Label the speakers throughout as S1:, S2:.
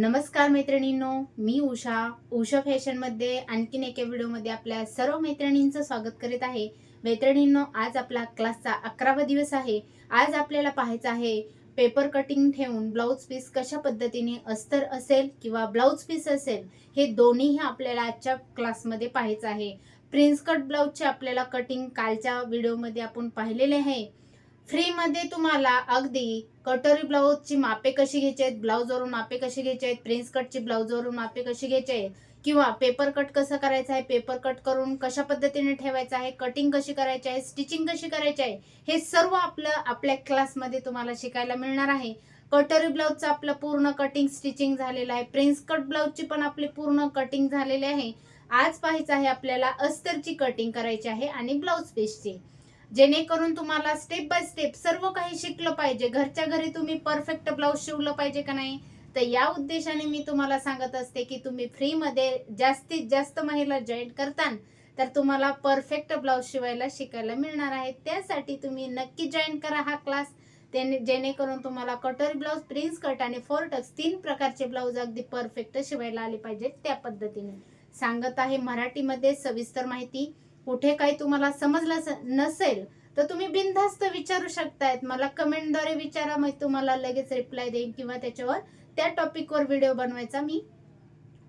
S1: नमस्कार मैत्रिणींनो मी उषा. उषा फॅशनमध्ये आणखीन एका व्हिडिओमध्ये आपल्या सर्व मैत्रिणींचं स्वागत करीत आहे. मैत्रिणींनो आज आपला क्लासचा अकरावा दिवस आहे. आज आपल्याला पाहायचं आहे पेपर कटिंग ठेवून ब्लाऊज पीस कशा पद्धतीने अस्तर असेल किंवा ब्लाऊज पीस असेल हे दोन्हीही आपल्याला आजच्या क्लासमध्ये पाहायचं आहे. प्रिन्स कट ब्लाऊजचे आपल्याला कटिंग कालच्या व्हिडिओमध्ये आपण पाहिलेले आहे. फ्रीमध्ये तुम्हाला अगदी कटोरी ब्लाऊजची मापे कशी घ्यायची आहेत ब्लाऊजवरून मापे कशी घ्यायचे आहेत प्रिन्स कटची ब्लाऊजवरून मापे कशी घ्यायची आहे किंवा पेपर कट कसं करायचं आहे पेपर कट करून कशा पद्धतीने ठेवायचं आहे कटिंग कशी करायची आहे स्टिचिंग कशी करायची आहे हे सर्व आपलं आपल्या क्लासमध्ये तुम्हाला शिकायला मिळणार आहे. कटोरी ब्लाऊजचं आपलं पूर्ण कटिंग स्टिचिंग झालेलं आहे. प्रिन्स कट ब्लाऊजची पण आपली पूर्ण कटिंग झालेली आहे. आज पाहायचं आहे आपल्याला अस्तरची कटिंग करायची आहे आणि ब्लाऊज पीसची जेणेकरून तुम्हाला स्टेप बाय स्टेप सर्व काही शिकलं पाहिजे. घरच्या घरी तुम्ही परफेक्ट ब्लाऊज शिवलं पाहिजे का नाही? तर या उद्देशाने मी तुम्हाला सांगत असते की तुम्ही फ्रीमध्ये जास्तीत जास्त महिला जॉईन करता तर तुम्हाला परफेक्ट ब्लाऊज शिवायला शिकायला मिळणार आहे. त्यासाठी तुम्ही नक्की जॉईन करा हा क्लास त्याने जेणेकरून तुम्हाला कटोरी ब्लाऊज प्रिन्स कट आणि फोरटक्स तीन प्रकारचे ब्लाऊज अगदी परफेक्ट शिवायला आले पाहिजेत त्या पद्धतीने. सांगत आहे मराठीमध्ये सविस्तर माहिती. कुठे काही तुम्हाला समजलं नसेल तर तुम्ही बिनधास्त विचारू शकतायत. मला कमेंटद्वारे विचारा मग तुम्हाला लगेच रिप्लाय देईन किंवा त्याच्यावर त्या टॉपिकवर व्हिडिओ बनवायचा मी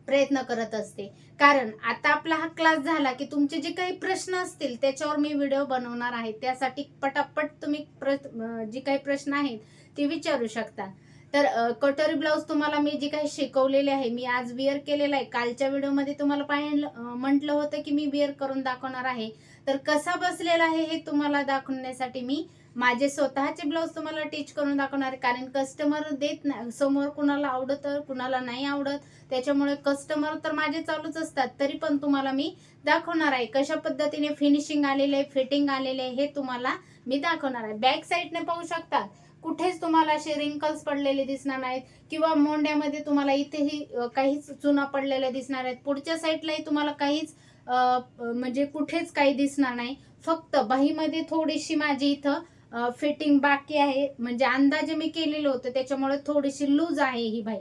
S1: प्रयत्न करत असते. कारण आता आपला हा क्लास झाला की तुमचे जे काही प्रश्न असतील त्याच्यावर मी व्हिडिओ बनवणार आहे. त्यासाठी पटापट तुम्ही प्र जे जी काही प्रश्न आहेत ते विचारू शकता. तर कटोरी ब्लाऊज तुम्हाला मी जे काही शिकवलेले आहे मी आज विअर केलेला आहे. कालच्या व्हिडिओमध्ये तुम्हाला पाहिलं म्हटलं होतं की मी विअर करून दाखवणार आहे. तर कसा बसलेला आहे हे तुम्हाला दाखवण्यासाठी मी माझे स्वतःचे ब्लाऊज तुम्हाला टीच करून दाखवणार आहे. कारण कस्टमर देत नाही समोर कुणाला आवडत कुणाला नाही आवडत त्याच्यामुळे कस्टमर तर माझे चालूच असतात. तरी पण तुम्हाला मी दाखवणार आहे. कशा पद्धतीने फिनिशिंग आलेले आहे फिटिंग आलेले आहे हे तुम्हाला मी दाखवणार आहे. बॅक साईडने पाहू शकतात कुठेच तुम्हाला असे रिंकल्स पडलेले दिसणार नाहीत किंवा मोंड्यामध्ये तुम्हाला इथेही काहीच चुना पडलेल्या दिसणार आहेत पुढच्या साईडलाही तुम्हाला काहीच म्हणजे कुठेच काही दिसणार नाही. फक्त बाहीमध्ये थोडीशी माझी इथं फिटिंग बाकी आहे. म्हणजे अंदाजे मी केलेलं होतं त्याच्यामुळे थोडीशी लूज आहे ही बाई.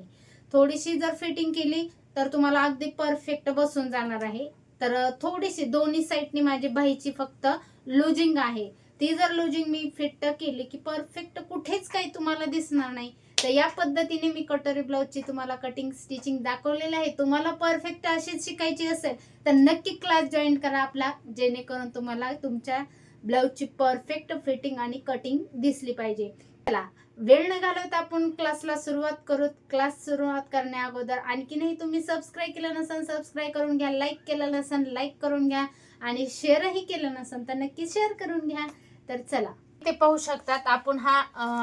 S1: थोडीशी जर फिटिंग केली तर तुम्हाला अगदी परफेक्ट बसून जाणार आहे. तर थोडीशी दोन्ही साईडनी माझी बाईची फक्त लुजिंग आहे. ती जर लुजिंग मी फिट केली की परफेक्ट कुठेच काही तुम्हाला दिसणार नाही. तर या पद्धतीने मी कटोरी ब्लाऊजची तुम्हाला कटिंग स्टिचिंग दाखवलेलं आहे. तुम्हाला परफेक्ट अशीच शिकायची असेल तर नक्की क्लास जॉईन करा आपला जेणेकरून तुम्हाला तुमच्या ब्लाऊजची परफेक्ट फिटिंग आणि कटिंग दिसली पाहिजे. चला वेळ न घालवता आपण क्लासला सुरुवात करू क्लास सुरुवात करण्या अगोदर आणखीनही तुम्ही सबस्क्राईब केलं नसेल सबस्क्राईब करून घ्या लाईक केलं नसेल लाईक करून घ्या आणि शेअरही केलं नसेल तर नक्की शेअर करून घ्या. तर चला. ते पाहू शकतात आपण हा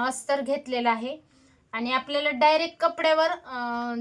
S1: अस्तर घेतलेला आहे. आणि आपल्याला डायरेक्ट कपड्यावर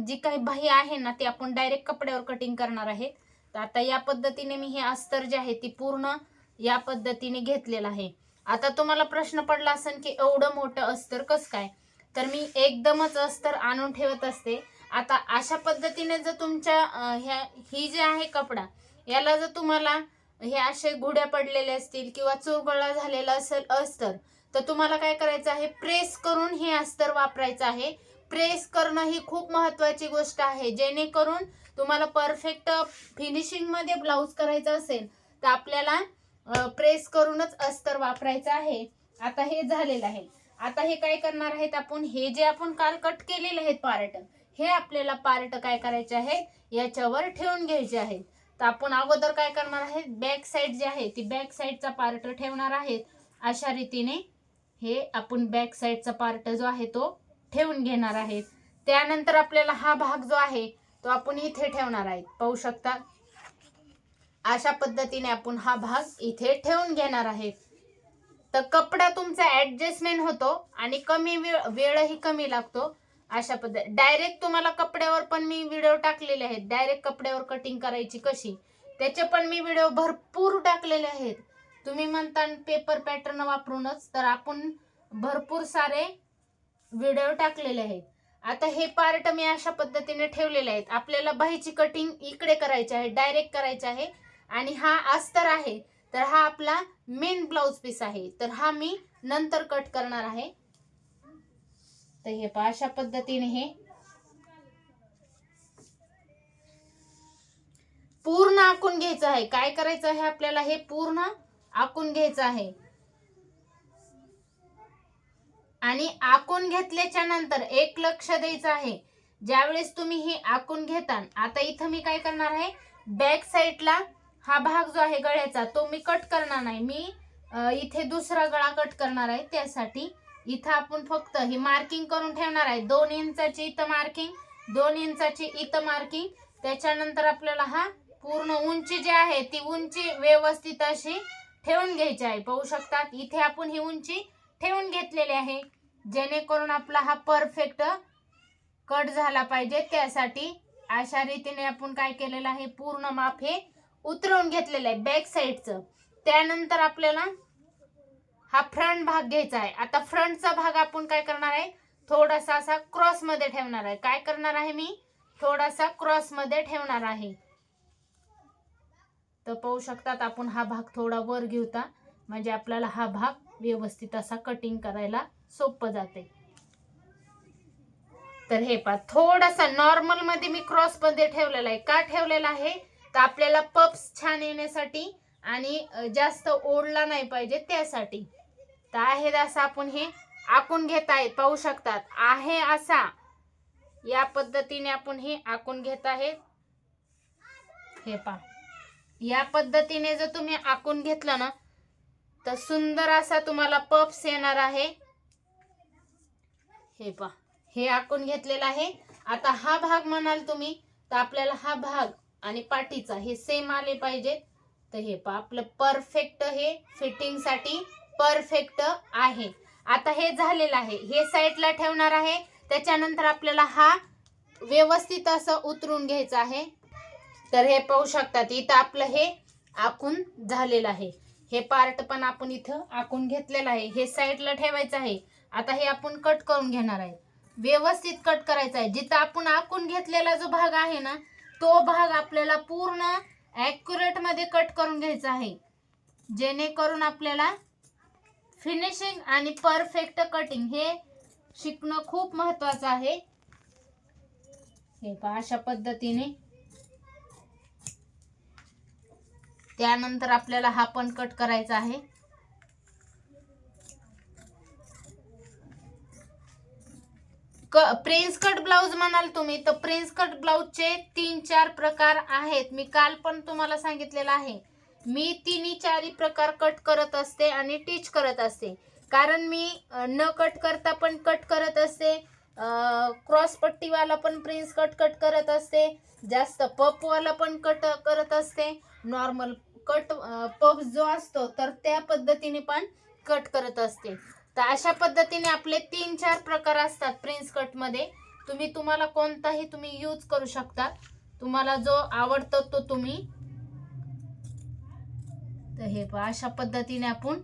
S1: जी काही बाही आहे ना ती आपण डायरेक्ट कपड्यावर कटिंग करणार आहे. तर आता या पद्धतीने मी हे अस्तर जे आहे ती पूर्ण या पद्धतीने घेतलेलं आहे. आता तुम्हाला प्रश्न पडला असेल की एवढं मोठं अस्तर कसं काय? तर मी एकदमच अस्तर आणून ठेवत असते. आता अशा पद्धतीने जर तुमच्या ह्या ही जे आहे कपडा याला जर तुम्हाला हे असे घुड्या पडलेले असतील किंवा चोगळा झालेला असेल अस्तर तर तुम्हाला काय करायचं आहे? प्रेस करून हे अस्तर वापरायचं आहे. प्रेस करणं ही खूप महत्वाची गोष्ट आहे. जेणेकरून तुम्हाला परफेक्ट फिनिशिंगमध्ये ब्लाऊज करायचं असेल तर आपल्याला प्रेस करूनच अस्तर वापरायचं आहे. आता हे झालेलं आहे. आता हे काय करणार आहेत आपण? हे जे आपण काल कट केलेले आहेत पार्ट हे आपल्याला पार्ट काय करायचे आहे? याच्यावर ठेवून घ्यायचे आहेत. तर आपण अगोदर काय करणार आहे? बॅक साईड जी आहे ती बॅक साईडचा पार्ट ठेवणार आहेत. अशा रीतीने हे आपण बॅक साईडचा पार्ट जो आहे तो ठेवून घेणार आहेत. त्यानंतर आपल्याला हा भाग जो आहे तो आपण इथे ठेवणार आहे पाहू शकता? अशा पद्धतीने आपण हा भाग इथे ठेवून घेणार आहे तर कपडा तुमचा ॲडजस्टमेंट होतो आणि कमी वेळ वेळही कमी लागतो. अशा पद्धती डायरेक्ट तुम्हाला कपड्यावर पण मी व्हिडिओ टाकलेले आहेत. डायरेक्ट कपड्यावर कटिंग करायची कशी? त्याचे पण मी व्हिडिओ भरपूर टाकलेले आहेत. तुम्ही म्हणता पेपर पॅटर्न वापरूनच तर आपण भरपूर सारे व्हिडिओ टाकलेले आहेत. आता हे पार्ट मी अशा पद्धतीने ठेवलेले आहेत. आपल्याला बाहीची कटिंग इकडे करायची आहे डायरेक्ट करायची आहे. आणि हा अस्तर आहे. तर हा आपला मेन ब्लाउज पीस आहे. तर हा मी नंतर कट करणार आहे. तर हे पहा अशा पद्धतीने हे पूर्ण आखून घ्यायचं आहे. काय करायचं आहे आपल्याला? हे पूर्ण आखून घ्यायचं आहे. आणि आखून घेतल्याच्या नंतर एक लक्ष द्यायचं आहे. ज्यावेळेस तुम्ही हे आखून घेता आता इथं मी काय करणार आहे? बॅक साईडला हा भाग जो आहे गळ्याचा तो मी कट करणार नाही. मी इथे दुसरा गळा कट करणार आहे त्यासाठी इथं आपण फक्त ही मार्किंग करून ठेवणार आहे. दोन इंचाची इथं मार्किंग दोन इंचाची इथं मार्किंग त्याच्यानंतर आपल्याला हा पूर्ण उंची जी आहे ती उंची व्यवस्थित अशी ठेवून घ्यायची आहे. पाहू शकतात इथे आपण ही उंची ठेवून घेतलेली आहे. जेणेकरून आपला हा परफेक्ट कट झाला पाहिजे. त्यासाठी अशा रीतीने आपण काय केलेलं आहे पूर्ण माप हे उतरवून घेतलेलं आहे बॅक साईडचं त्यानंतर आपल्याला हा फ्रंट भाग घ्यायचा आहे. आता फ्रंटचा भाग आपण काय करणार आहे? थोडासा असा क्रॉसमध्ये ठेवणार आहे. काय करणार आहे मी? थोडासा क्रॉसमध्ये ठेवणार आहे. तर पाहू शकतात आपण हा भाग थोडा वर घेऊता म्हणजे आपल्याला हा भाग व्यवस्थित असा कटिंग करायला सोपं जाते. तर हे पा थोडासा नॉर्मलमध्ये मी क्रॉसमध्ये ठेवलेला आहे. का ठेवलेला आहे? तर आपल्याला पप्स छान येण्यासाठी आणि जास्त ओढला नाही पाहिजे त्यासाठी. तर आहे असं आपण हे आखून घेत आहेत पाहू शकतात. आहे असा. या पद्धतीने आपण हे आखून घेत आहेत. हे पा या पद्धतीने जर तुम्ही आखून घेतलं ना तर सुंदर असा तुम्हाला पप्स येणार आहे. हे पा हे आखून घेतलेला आहे. आता हा भाग म्हणाल तुम्ही तर आपल्याला हा भाग आणि पाठीचा हे सेम आले पाहिजेत. तर हे पा आपलं परफेक्ट हे फिटिंगसाठी परफेक्ट आहे. आता हे झालेलं आहे. हे साईडला ठेवणार आहे. त्याच्यानंतर आपल्याला हा व्यवस्थित असं उतरून घ्यायचं आहे. तर हे पाहू शकतात इथं आपलं हे आखून झालेलं आहे. हे पार्ट पण आपण इथं आखून घेतलेलं आहे. हे साईडला ठेवायचं आहे. आता हे आपण कट करून घेणार आहे. व्यवस्थित कट करायचा आहे. जिथं आपण आखून घेतलेला जो भाग आहे ना तो भाग आपल्याला पूर्ण ॲक्युरेटमध्ये कट करून घ्यायचा आहे. जेणेकरून आपल्याला फिनिशिंग आणि परफेक्ट कटिंग हे शिकणं खूप महत्वाचं आहे. हे पहा अशा पद्धतीने. त्यानंतर आपल्याला हा पण कट करायचा आहे. प्रिन्स कट ब्लाउज म्हणाल तुम्ही तर प्रिन्स कट ब्लाउजचे तीन चार प्रकार आहेत. मी काल पण तुम्हाला सांगितलेलं आहे. मी तिन्ही चारी प्रकार कट करत असते आणि टीच करत असते. कारण मी न कट करता पण कट करत असते. क्रॉस पट्टीवाला पण प्रिन्स कट कट करत असते. जास्त पपवाला पण कट करत असते. नॉर्मल कट पफ जो असतो तर त्या पद्धतीने पण कट करत असते. तर अशा पद्धतीने आपले तीन चार प्रकार असतात प्रिन्स कटमध्ये तुम्ही तुम्हाला कोणताही तुम्ही यूज करू शकता. तुम्हाला जो आवडतो तो तुम्ही तर हे पहा अशा पद्धतीने आपण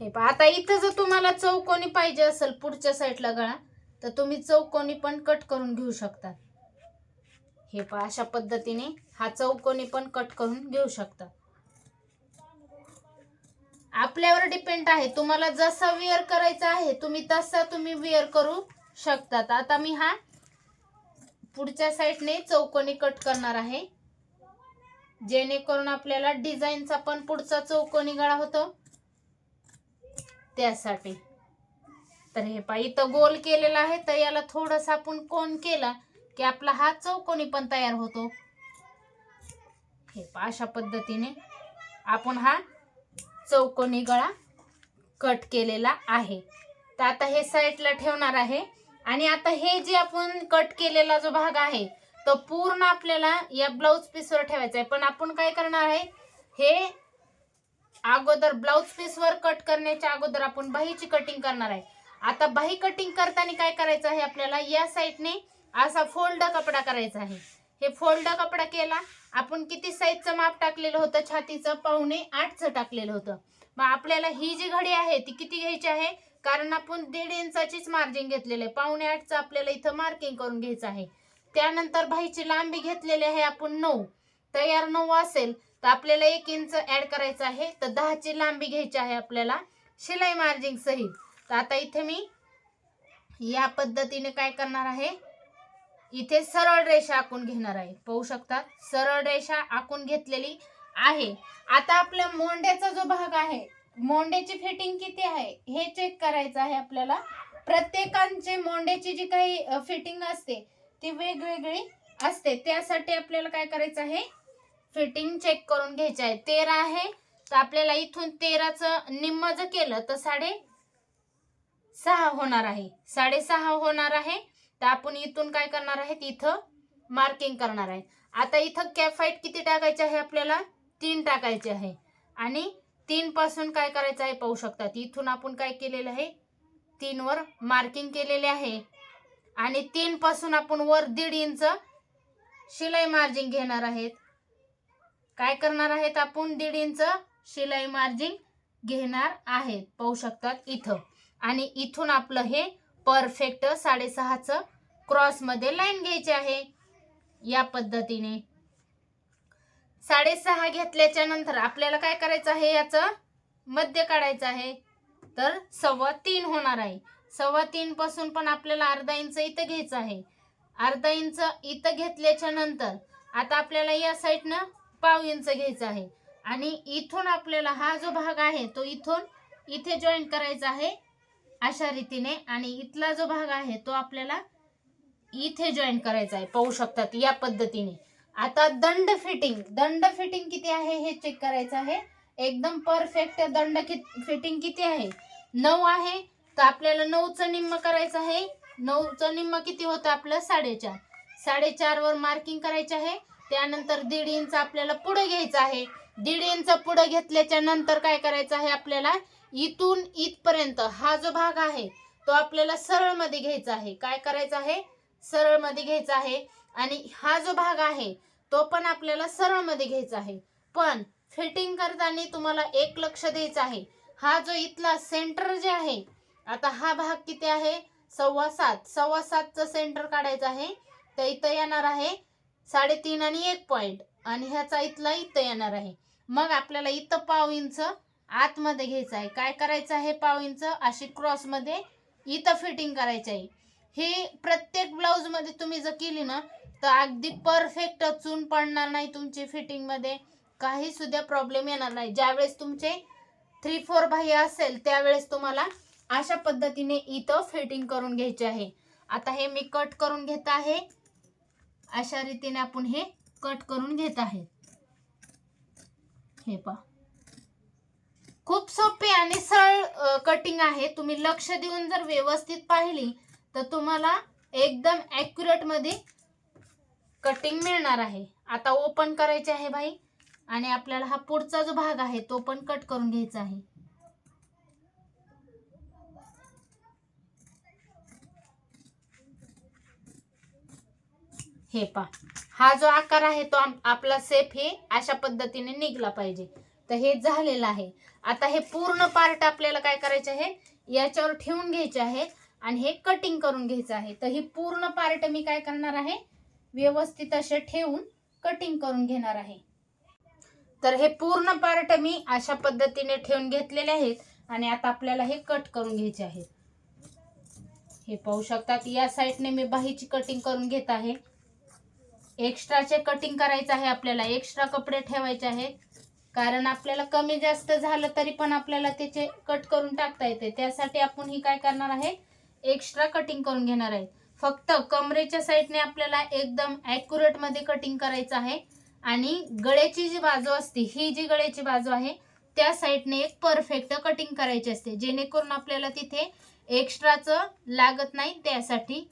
S1: हे पहा आता इथं जर तुम्हाला चौकोनी पाहिजे असेल पुढच्या साईडला गळा तर तुम्ही चौकोनी पण कट करून घेऊ शकता. हे पहा अशा पद्धतीने हा चौकोनी पण कट करून घेऊ शकता. आपल्यावर डिपेंड आहे तुम्हाला जसा वेअर करायचा आहे तुम्ही तसा तुम्ही वेअर करू शकतात. आता मी हा पुढच्या साईडने चौकोनी कट करणार आहे. जेणेकरून आपल्याला डिझाईनचा पण पुढचा चौकोनी गळा होतो. त्यासाठी. तर हे पा इथं गोल केलेला आहे तर याला थोडासा आपण कोण केला की आपला हा चौकोनी पण तयार होतो. हे पा अशा पद्धतीने आपण हा चौकोनी गळा कट केलेला आहे. तर आता हे साईडला ठेवणार आहे. आणि आता हे जे आपण कट केलेला जो भाग आहे तो पूर्ण आपल्याला या ब्लाऊज पीसवर ठेवायचा आहे. पण आपण काय करणार आहे हे अगोदर ब्लाऊज पीसवर कट करण्याच्या अगोदर आपण बाहीची कटिंग करणार आहे. आता बाही कटिंग करताना काय करायचं आहे आपल्याला या साईडने असा फोल्ड कपडा करायचा आहे. हे फोल्ड कपडा केला आपण किती साईजचं माप टाकलेलं होतं? छातीचं पावणे आठचं टाकलेलं होतं. मग आपल्याला ही जी घडी आहे ती किती घ्यायची आहे? कारण आपण दीड इंचाचीच मार्जिन घेतलेलं आहे. पावणे आठचं आपल्याला इथं मार्किंग करून घ्यायचं आहे. त्यानंतर भाईची लांबी घेतलेली आहे आपण नऊ. तयार नऊ असेल तर आपल्याला एक इंच ऍड करायचं आहे. तर दहाची लांबी घ्यायची आहे आपल्याला शिलाई मार्जिंग सहित. तर आता इथे मी या पद्धतीने काय करणार आहे? इथे सरळ रेषा आखून घेणार आहे. पाहू शकता सरळ रेषा आखून घेतलेली आहे. आता आपल्या मोंड्याचा जो भाग आहे मोंड्याची फिटिंग किती आहे हे चेक करायचं आहे आपल्याला. प्रत्येकांचे मोंड्याची जी काही फिटिंग असते ती वेगवेगळी असते. त्यासाठी आपल्याला काय करायचं आहे फिटिंग चेक करून घ्यायची आहे. तेरा आहे तर आपल्याला इथून तेराचं निम्म जर केलं तर साडे सहा होणार आहे. साडेसहा होणार आहे तर आपण इथून काय करणार आहे इथं मार्किंग करणार आहे. आता इथं कॅफाईट किती टाकायचे आहे आपल्याला? तीन टाकायचे आहे. आणि तीन पासून काय करायचं आहे पाहू शकतात इथून आपण काय केलेलं आहे? तीन वर मार्किंग केलेले आहे. आणि तीन पासून आपण वर दीड इंच शिलाई मार्जिन घेणार आहेत. काय करणार आहेत आपण? दीड इंच शिलाई मार्जिंग घेणार आहेत. पाहू शकतात इथं. आणि इथून आपलं हे परफेक्ट साडेसहाचं क्रॉसमध्ये लाईन घ्यायची आहे. या पद्धतीने. साडेसहा घेतल्याच्या नंतर आपल्याला काय करायचं आहे याचं? मध्य काढायचं आहे. तर सव्वा तीन होणार आहे. सव्वा तीन पासून पण आपल्याला अर्धा इंच इथं घ्यायचं आहे. अर्धा इंच इथं घेतल्याच्या नंतर आता आपल्याला या साईडनं पाव इंच घ्यायचं आहे. आणि इथून आपल्याला हा जो भाग आहे तो इथून इथे जॉईन करायचा आहे अशा रीतीने. आणि इथला जो भाग आहे तो आपल्याला इथे जॉईन करायचा आहे. पाहू शकतात या पद्धतीने. आता दंड फिटिंग दंड फिटिंग किती आहे हे चेक करायचं आहे. एकदम परफेक्ट दंड फिटिंग किती आहे? नऊ आहे. तर आपल्याला नऊचं निम्म करायचं आहे. नऊचं निम्म किती होतं आपलं? साडेचार. साडेचार वर मार्किंग करायचे आहे. त्यानंतर दीड इंच आपल्याला पुढे घ्यायचं आहे. दीड इंच पुढे घेतल्याच्या नंतर काय करायचं आहे आपल्याला? इथून इथपर्यंत हा जो भाग आहे तो आपल्याला सरळमध्ये घ्यायचा आहे. काय करायचं आहे? सरळमध्ये घ्यायचा आहे. आणि हा जो भाग आहे तो पण आपल्याला सरळमध्ये घ्यायचा आहे. पण फिटिंग करताना तुम्हाला एक लक्ष द्यायचं आहे. हा जो इथला सेंटर जे आहे आता हा भाग किती आहे? सव्वा सात. सव्वा सातचं सेंटर काढायचं आहे. तर इथं येणार आहे साडेतीन आणि एक पॉईंट आणि ह्याचा इथला इथं येणार आहे. मग आपल्याला इथं पाव इंच आतमध्ये घ्यायचं आहे. काय करायचं आहे पाव इंच? अशी क्रॉसमध्ये इथं फिटिंग करायची आहे. हे प्रत्येक ब्लाऊजमध्ये तुम्ही जर केली ना तर अगदी परफेक्ट चून पडणार नाही तुमची फिटिंगमध्ये काही सुद्धा प्रॉब्लेम येणार नाही. ज्यावेळेस तुमचे थ्री फोर बाह्य असेल त्यावेळेस तुम्हाला अशा पद्धतीने इथं फिटिंग करून घ्यायचे आहे. आता हे मी कट करून घेत आहे. अशा रीतीने आपण हे कट करून घेत आहे. हे पा खूप सोपी आणि सरळ कटिंग आहे. तुम्ही लक्ष देऊन जर व्यवस्थित पाहिली तर तुम्हाला एकदम ॲक्युरेटमध्ये कटिंग मिळणार आहे. आता ओपन करायचे आहे भाई आणि आपल्याला हा पुढचा जो भाग आहे तो पण कट करून घ्यायचा आहे. हे पा. हा जो आकार आहे तो आपला सेफ हे अशा पद्धतीने निघला पाहिजे. तर हे झालेलं आहे. आता हे पूर्ण पार्ट आपल्याला काय करायचे आहे? याच्यावर ठेवून घ्यायचे आहे आणि हे कटिंग करून घ्यायचं आहे. तर ही पूर्ण पार्ट मी काय करणार आहे? व्यवस्थित असे ठेवून कटिंग करून घेणार आहे. तर हे पूर्ण पार्ट मी अशा पद्धतीने ठेवून घेतलेले आहेत आणि आता आपल्याला हे कट करून घ्यायचे आहेत हे पाहू शकतात या साईडने मी बाहीची कटिंग करून घेत आहे. एक्स्ट्राचे कटिंग करायचं आहे आपल्याला एक्स्ट्रा कपडे ठेवायचे आहेत कारण आपल्याला कमी जास्त झालं तरी पण आपल्याला त्याचे कट करून टाकता येते. त्यासाठी आपण ही काय करणार आहे? एक्स्ट्रा कटिंग करून घेणार आहे. फक्त कमरेच्या साईडने आपल्याला एकदम ॲक्युरेटमध्ये कटिंग करायचं आहे. आणि गळ्याची जी बाजू असते ही जी गळ्याची बाजू आहे त्या साईडने एक परफेक्ट कटिंग करायची असते. जेणेकरून आपल्याला तिथे एक्स्ट्राचं लागत नाही त्यासाठी.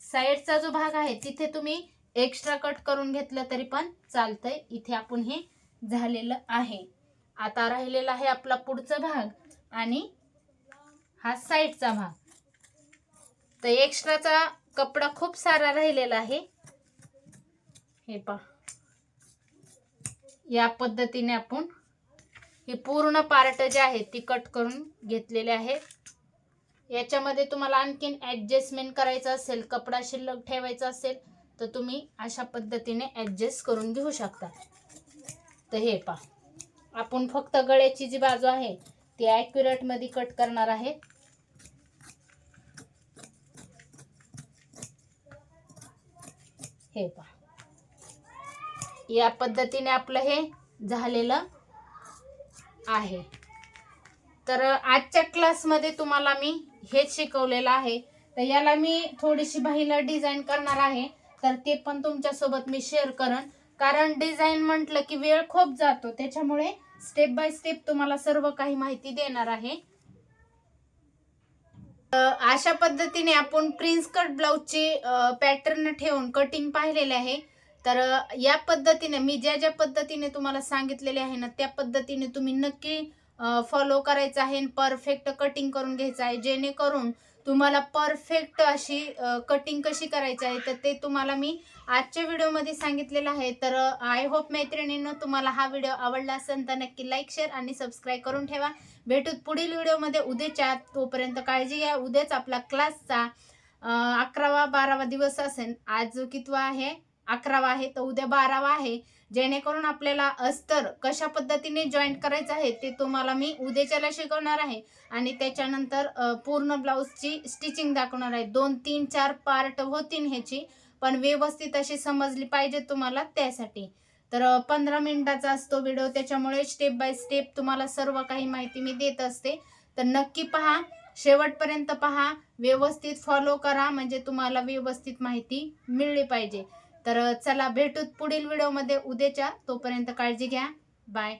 S1: साईडचा जो भाग आहे तिथे तुम्ही एक्स्ट्रा कट करून घेतलं तरी पण चालतंय. इथे आपण हे झालेलं आहे. आता राहिलेला आहे आपला पुढचा भाग आणि हा साईडचा भाग. तर एक्स्ट्राचा कपडा खूप सारा राहिलेला आहे. हे पा या पद्धतीने आपण हे पूर्ण पार्ट जे आहे ती कट करून घेतलेले आहेत याच्यामध्ये तुम्हाला आणखीन ॲडजस्टमेंट करायचं असेल कपडा शिल्लक ठेवायचा असेल तर तुम्ही अशा पद्धतीने ॲडजस्ट करून घेऊ शकता. तर हे पा आपण फक्त गळ्याची जी बाजू आहे ती ॲक्युरेटमध्ये कट करणार आहे. हे पहा. या पद्धतीने आपलं हे झालेलं आहे. तर आजच्या क्लासमध्ये तुम्हाला मी हेच शिकवलेलं आहे. तर याला मी थोडीशी बाहीला डिझाईन करणार आहे. तर ते पण तुमच्यासोबत मी शेअर करन कारण डिझाईन म्हटलं की वेळ खूप जातो. त्याच्यामुळे स्टेप बाय स्टेप तुम्हाला सर्व काही माहिती देणार आहे. अशा पद्धतीने आपण प्रिन्स कट ब्लाऊजची पॅटर्न ठेवून कटिंग पाहिलेले आहे. तर या पद्धतीने मी ज्या ज्या पद्धतीने तुम्हाला सांगितलेले आहे ना त्या पद्धतीने तुम्ही नक्की फॉलो करायचं आहे परफेक्ट कटिंग करून घ्यायचं आहे. जेणेकरून तुम्हाला परफेक्ट अशी कटिंग कशी करायची आहे तर ते तुम्हाला मी आजच्या व्हिडिओमध्ये सांगितलेलं आहे. तर आय होप मैत्रिणींनो तुम्हाला हा व्हिडिओ आवडला असेल तर नक्की लाईक शेअर आणि सबस्क्राईब करून ठेवा. भेटूत. पुढील व्हिडिओमध्ये उद्याच्या तोपर्यंत काळजी घ्या. उद्याच आपला क्लासचा अकरावा बारावा दिवस असेल. आज जो कितवा आहे? अकरावा आहे तर उद्या बारावा आहे. जेणेकरून आपल्याला अस्तर कशा पद्धतीने जॉईंट करायचं आहे ते तुम्हाला मी उद्याच्याला शिकवणार आहे. आणि त्याच्यानंतर पूर्ण ब्लाऊजची स्टिचिंग दाखवणार आहे. दोन तीन चार पार्ट होतील ह्याची. पण व्यवस्थित अशी समजली पाहिजे तुम्हाला त्यासाठी. तर पंधरा मिनिटाचा असतो व्हिडिओ त्याच्यामुळे स्टेप बाय स्टेप तुम्हाला सर्व काही माहिती मी देत असते. तर नक्की पहा शेवटपर्यंत पहा व्यवस्थित फॉलो करा म्हणजे तुम्हाला व्यवस्थित माहिती मिळली पाहिजे. तर चला भेटूत पुढील व्हिडिओमध्ये उद्याच्या तोपर्यंत काळजी घ्या. बाय